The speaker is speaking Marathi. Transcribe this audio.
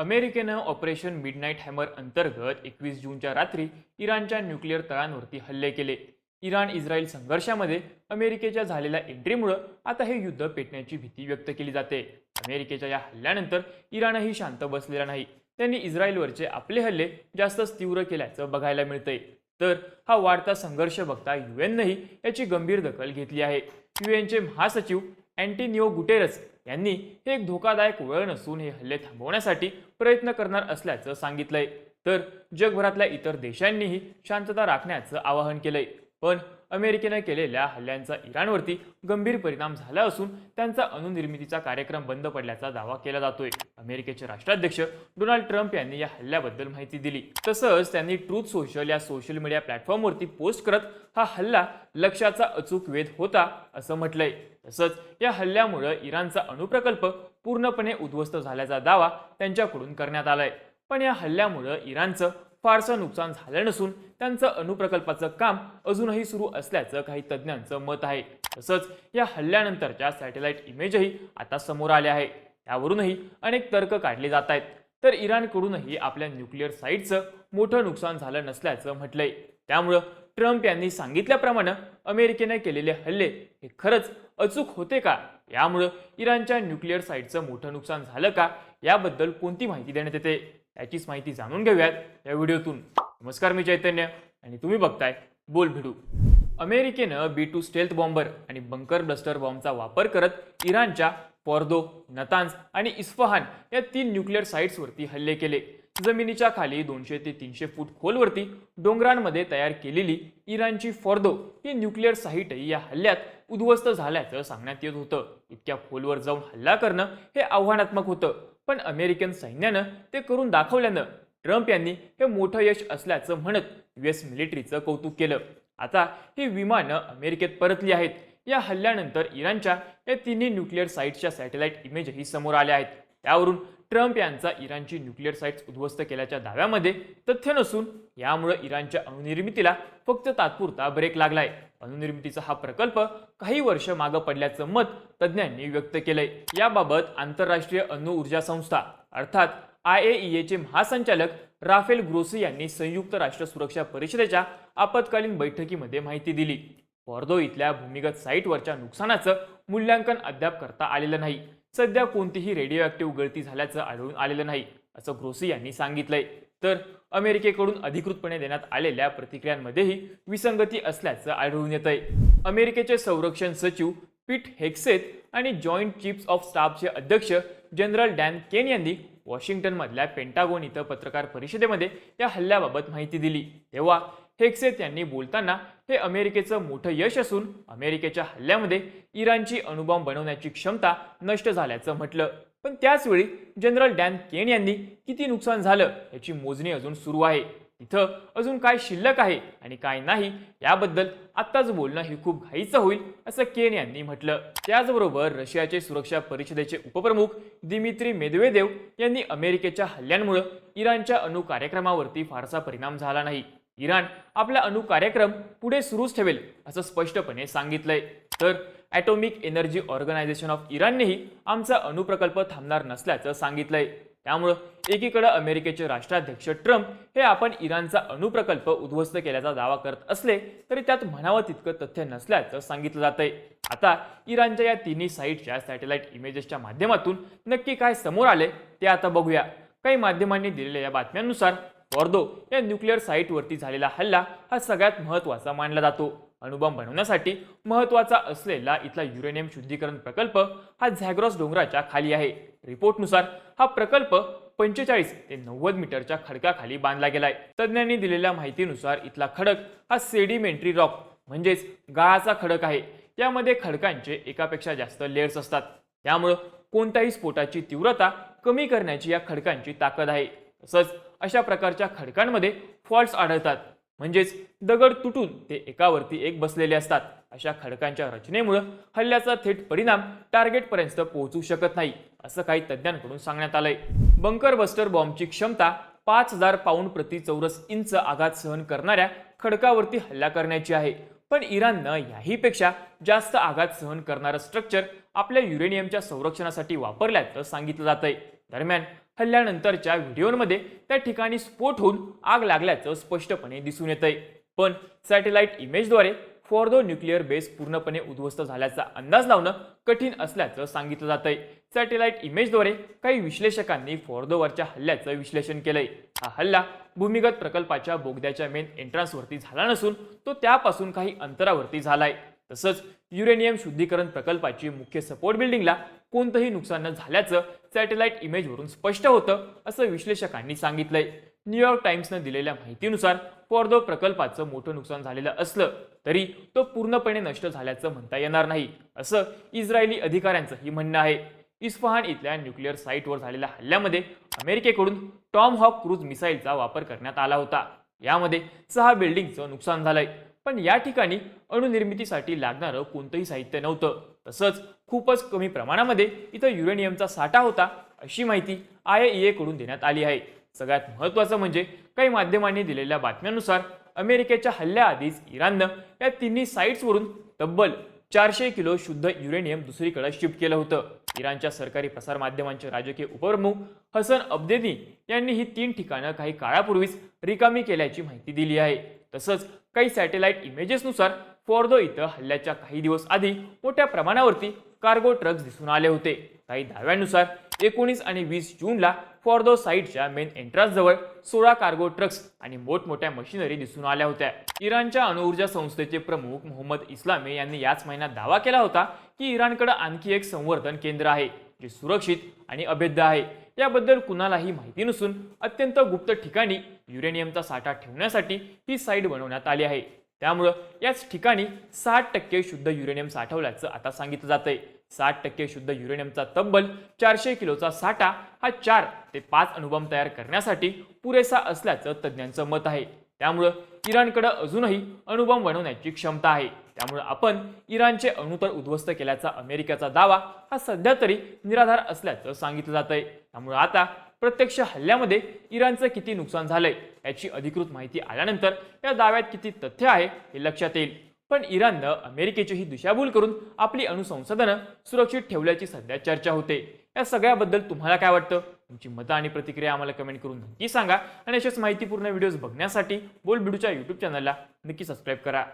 अमेरिकेनं ऑपरेशन मिडनाईट हॅमर अंतर्गत एकवीस जूनच्या रात्री इराणच्या न्यूक्लिअर तळांवरती हल्ले केले. इराण इस्रायल संघर्षामध्ये अमेरिकेच्या झालेल्या एंट्रीमुळं आता हे युद्ध पेटण्याची भीती व्यक्त केली जाते. अमेरिकेच्या या हल्ल्यानंतर इराणही शांत बसलेला नाही. त्यांनी इस्रायलवरचे आपले हल्ले जास्तच तीव्र केल्याचं बघायला मिळतंय. तर हा वाढता संघर्ष बघता यू एननंही याची गंभीर दखल घेतली आहे. यू एनचे महासचिव अँटिनिओ गुटेरस यांनी हे एक धोकादायक वळण असून हे हल्ले थांबवण्यासाठी प्रयत्न करणार असल्याचं सांगितलंय. तर जगभरातल्या इतर देशांनीही शांतता राखण्याचं आवाहन केलंय. पण अमेरिकेनं केलेल्या हल्ल्यांचा इराणवरती गंभीर परिणाम झाला असून त्यांचा अणुनिर्मितीचा कार्यक्रम बंद पडल्याचा दावा केला जातोय. अमेरिकेचे राष्ट्राध्यक्ष डोनाल्ड ट्रम्प यांनी या हल्ल्याबद्दल माहिती दिली. तसंच त्यांनी ट्रूथ सोशल या सोशल मीडिया प्लॅटफॉर्मवरती पोस्ट करत हा हल्ला लक्ष्याचा अचूक वेध होता असं म्हटलंय. तसंच या हल्ल्यामुळं इराणचा अणुप्रकल्प पूर्णपणे उद्ध्वस्त झाल्याचा दावा त्यांच्याकडून करण्यात आलाय. पण या हल्ल्यामुळं इराणचं फारसं नुकसान झालं नसून त्यांचं अणुप्रकल्पाचं काम अजूनही सुरू असल्याचं काही तज्ज्ञांचं मत आहे. तसंच या हल्ल्यानंतरच्या सॅटेलाइट इमेजही आता समोर आल्या आहे त्यावरूनही अनेक तर्क काढले जात आहेत. तर इराणकडूनही आपल्या न्यूक्लिअर साईटचं मोठं नुकसान झालं नसल्याचं म्हटलंय. त्यामुळं ट्रम्प यांनी सांगितल्याप्रमाणे अमेरिकेने केलेले हल्ले हे खरंच अचूक होते का? यामुळं इराणच्या न्यूक्लिअर साईटचं मोठं नुकसान झालं का? याबद्दल कोणती माहिती देण्यात येते? याचीच माहिती जाणून घेऊयात या व्हिडिओतून. नमस्कार मी चैतन्य आणि तुम्ही बघताय बोल भिडू. अमेरिकेनं बी टू स्टेल्थ बॉम्बर आणि बंकर ब्लस्टर बॉम्बचा वापर करत इराणच्या पॉर्दो नतान्स आणि इस्फहान या तीन न्यूक्लिअर साईट्सवरती हल्ले केले. जमिनीच्या खाली दोनशे ते तीनशे फूट खोलवरती डोंगरांमध्ये तयार केलेली इराणची फॉर्दो ही न्यूक्लिअर साईटही या हल्ल्यात उद्ध्वस्त झाल्याचं सांगण्यात येत होतं. इतक्या खोलवर जाऊन हल्ला करणं हे आव्हानात्मक होतं. पण अमेरिकन सैन्यानं ते करून दाखवल्यानं ट्रम्प यांनी हे मोठं यश असल्याचं म्हणत युएस मिलिटरीचं कौतुक केलं. आता ही विमानं अमेरिकेत परतली आहेत. या हल्ल्यानंतर इराणच्या या तिन्ही न्यूक्लिअर साईट्सच्या सॅटेलाइट इमेजही समोर आल्या आहेत. त्यावरून ट्रम्प यांचा इराणची न्यूक्लिअर साईट्स उद्ध्वस्त केल्याच्या दाव्यामध्ये तथ्य नसून यामुळे इराणच्या अणुनिर्मितीला फक्त तात्पुरता ब्रेक लागलाय. अणुनिर्मितीचा हा प्रकल्प काही वर्ष मागं पडल्याचं मत तज्ज्ञांनी व्यक्त केलंय. याबाबत आंतरराष्ट्रीय अणु ऊर्जा संस्था अर्थात आय ए चे महासंचालक राफेल ग्रोसी यांनी संयुक्त राष्ट्र सुरक्षा परिषदेच्या आपत्कालीन बैठकीमध्ये माहिती दिली. पॉर्दो इथल्या भूमिगत साईटवरच्या नुकसानाचं मूल्यांकन अद्याप करता आलेलं नाही. सध्या कोणतीही रेडिओ ऍक्टिव्ह गळती झाल्याचं आढळून आलेलं नाही असं ग्रोसी यांनी सांगितलंय. तर अमेरिकेकडून अधिकृतपणे देण्यात आलेल्या प्रतिक्रियांमध्येही विसंगती असल्याचं आढळून येत आहे अमेरिकेचे संरक्षण सचिव पीट हेक्सेत आणि जॉईंट चीफ्स ऑफ स्टाफचे अध्यक्ष जनरल डॅन केन यांनी वॉशिंग्टनमधल्या पेंटागोन इथं पत्रकार परिषदेमध्ये या हल्ल्याबाबत माहिती दिली. तेव्हा हेक्सेत यांनी बोलताना हे अमेरिकेचं मोठं यश असून अमेरिकेच्या हल्ल्यामध्ये इराणची अणुबॉम्ब बनवण्याची क्षमता नष्ट झाल्याचं म्हटलं. पण त्याचवेळी जनरल डॅन केन यांनी किती नुकसान झालं याची मोजणी अजून सुरू आहे. इथं अजून काय शिल्लक आहे आणि काय नाही याबद्दल आत्ताच बोलणं हे खूप घाईचं होईल असं केन यांनी म्हटलं. त्याचबरोबर रशियाचे सुरक्षा परिषदेचे उपप्रमुख दिमित्री मेदवेदेव यांनी अमेरिकेच्या हल्ल्यांमुळं इराणच्या अणु कार्यक्रमावरती फारसा परिणाम झाला नाही. इराण आपला अणु कार्यक्रम पुढे सुरूच ठेवेल असं स्पष्टपणे सांगितलंय. तर ॲटॉमिक एनर्जी ऑर्गनायझेशन ऑफ इराणनेही आमचा अणुप्रकल्प थांबणार नसल्याचं सांगितलंय. त्यामुळं एकीकडे अमेरिकेचे राष्ट्राध्यक्ष ट्रम्प हे आपण इराणचा अणुप्रकल्प उद्ध्वस्त केल्याचा दावा करत असले तरी त्यात म्हणावं तितकं तथ्य नसल्याचं सांगितलं जातंय. आता इराणच्या या तिन्ही साईटच्या सॅटेलाइट इमेजेसच्या माध्यमातून नक्की काय समोर आले ते आता बघूया. काही माध्यमांनी दिलेल्या या बातम्यांनुसार वॉर्दो या न्यूक्लिअर साईटवरती झालेला हल्ला हा सगळ्यात महत्त्वाचा मानला जातो. अणुबॉम्ब बनवण्यासाठी महत्त्वाचा असलेला इथला युरेनियम शुद्धीकरण प्रकल्प हा झॅग्रॉस डोंगराच्या खाली आहे. रिपोर्टनुसार हा प्रकल्प पंचेचाळीस ते नव्वद मीटरच्या खडकाखाली बांधला गेलाय. तज्ज्ञांनी दिलेल्या माहितीनुसार इथला खडक हा सेडिमेंटरी रॉक म्हणजेच गाळाचा खडक आहे. यामध्ये खडकांचे एकापेक्षा जास्त लेयर्स असतात. त्यामुळं कोणत्याही स्फोटाची तीव्रता कमी करण्याची या खडकांची ताकद आहे. तसंच अशा प्रकारच्या खडकांमध्ये फॉल्ट्स आढळतात. म्हणजेच दगड तुटून ते एकावरती एक बसलेले असतात. अशा खडकांच्या रचनेमुळं हल्ल्याचा थेट परिणाम टार्गेटपर्यंत पोहोचू शकत नाही असं काही तज्ज्ञांकडून सांगण्यात आलंय. बंकर बस्टर बॉम्बची क्षमता पाच हजार पाऊंड प्रति चौरस इंच आघात सहन करणाऱ्या खडकावरती हल्ला करण्याची आहे. पण इराणनं याहीपेक्षा जास्त आघात सहन करणारं स्ट्रक्चर आपल्या युरेनियमच्या संरक्षणासाठी वापरल्याचं सांगितलं जात आहे दरम्यान हल्ल्यानंतरच्या व्हिडिओमध्ये त्या ठिकाणी स्फोट होऊन आग लागल्याचं स्पष्टपणे दिसून येतंय. पण सॅटेलाइट इमेजद्वारे फॉर्दो न्यूक्लिअर बेस पूर्णपणे उद्ध्वस्त झाल्याचा अंदाज लावणं कठीण असल्याचं सांगितलं जातंय. सॅटेलाइट इमेजद्वारे काही विश्लेषकांनी फॉर्दोवरच्या हल्ल्याचं विश्लेषण केलंय. हा हल्ला भूमिगत प्रकल्पाच्या बोगद्याच्या मेन एंट्रान्सवरती झाला नसून तो त्यापासून काही अंतरावरती झालाय. तसंच युरेनियम शुद्धीकरण प्रकल्पाची मुख्य सपोर्ट बिल्डिंगला कोणतंही नुकसान न झाल्याचं सॅटेलाइट इमेजवरून स्पष्ट होतं असं विश्लेषकांनी सांगितलंय. न्यूयॉर्क टाइम्सनं दिलेल्या माहितीनुसार पॉर्दो प्रकल्पाचं मोठं नुकसान झालेलं असलं तरी तो पूर्णपणे नष्ट झाल्याचं म्हणता येणार नाही असं इस्रायली अधिकाऱ्यांचंही म्हणणं आहे. इस्फहान इथल्या न्यूक्लिअर साईटवर झालेल्या हल्ल्यामध्ये अमेरिकेकडून टॉम हॉक क्रूज मिसाईलचा वापर करण्यात आला होता. यामध्ये सहा बिल्डिंगचं नुकसान झालंय. पण या ठिकाणी अणुनिर्मितीसाठी लागणारं कोणतंही साहित्य नव्हतं. तसंच खूपच कमी प्रमाणामध्ये इथं युरेनियमचा साठा होता अशी माहिती आयकडून देण्यात आली आहे. सगळ्यात महत्त्वाचं म्हणजे काही माध्यमांनी दिलेल्या बातम्यांनुसार अमेरिकेच्या हल्ल्याआधीच इराणनं या तिन्ही साईट्सवरून तब्बल चारशे किलो शुद्ध युरेनियम दुसरीकडे शिफ्ट केलं होतं. इराणच्या सरकारी प्रसारमाध्यमांचे राजकीय उपप्रमुख हसन अब्देदी यांनी ही तीन ठिकाणं काही काळापूर्वीच रिकामी केल्याची माहिती दिली आहे. तसंच काही सॅटेलाइट इमेजेसनुसार फॉर्दो इथं हल्ल्याच्या काही दिवस आधी मोठ्या प्रमाणावरती कार्गो ट्रक्स दिसून आले होते. काही दाव्यांनुसार एकोणीस आणि वीस जूनला फॉर्दो साईटच्या मेन एंट्रान्सजवळ सोळा कार्गो ट्रक्स आणि मोठमोठ्या मशिनरी दिसून आल्या होत्या. इराणच्या अणुऊर्जा संस्थेचे प्रमुख मोहम्मद इस्लामी यांनी याच महिन्यात दावा केला होता की इराणकडे आणखी एक संवर्धन केंद्र आहे जे सुरक्षित आणि अभेद्य आहे. याबद्दल कुणालाही माहिती नसून अत्यंत गुप्त ठिकाणी युरेनियमचा साठा ठेवण्यासाठी ही साईट बनवण्यात आली आहे. त्यामुळं याच ठिकाणी साठ टक्के शुद्ध युरेनियम साठवल्याचं आता सांगितलं जातंय. साठ टक्के शुद्ध युरेनियमचा तब्बल चारशे किलोचा साठा हा चार ते पाच अणुबॉम्ब तयार करण्यासाठी पुरेसा असल्याचं तज्ज्ञांचं मत आहे. त्यामुळं इराणकडं अजूनही अणुबॉम्ब बनवण्याची क्षमता आहे. त्यामुळं आपण इराणचे अणुतर उद्ध्वस्त केल्याचा अमेरिकेचा दावा हा सध्या तरी निराधार असल्याचं सांगितलं जात आहे त्यामुळे आता प्रत्यक्ष हल्ल्यामध्ये इराणचं किती नुकसान झालंय याची अधिकृत माहिती आल्यानंतर या दाव्यात किती तथ्य आहे हे लक्षात येईल. पण इराणनं अमेरिकेची ही दिशाभूल करून आपली अणुसंसाधनं सुरक्षित ठेवल्याची सध्या चर्चा होते. या सगळ्याबद्दल तुम्हाला काय वाटतं? तुमची मतं आणि प्रतिक्रिया आम्हाला कमेंट करून नक्की सांगा. आणि अशाच माहितीपूर्ण व्हिडिओज बघण्यासाठी बोल बिडूच्या यूट्यूब चॅनलला नक्की सबस्क्राईब करा.